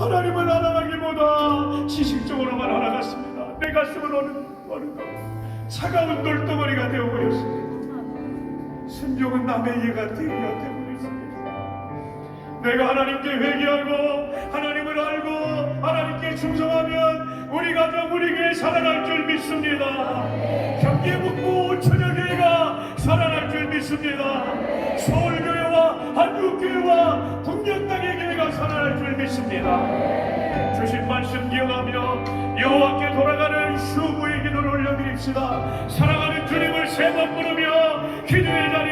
하나님을 알아가기보다 지식적으로만 알아갔습니다. 내 가슴은 어느 어느가 차가운 돌덩어리가 되어버렸습니다. 순종은 남의 이해가 되어야 되어버렸습니다. 내가 하나님께 회개하고 하나님을 알고 하나님께 충성하면 우리 가족 우리 교회 살아날 줄 믿습니다. 경기에 묻고 천여교회가 살아날 줄 믿습니다. 서울교회와 한국교회와 북녘땅의 교회가 살아날 줄 믿습니다. 주신 말씀 기억하며 여호와께 돌아가는 수고의 기도를 올려드립시다. 사랑하는 주님을 세 번 부르며 기도의 자리로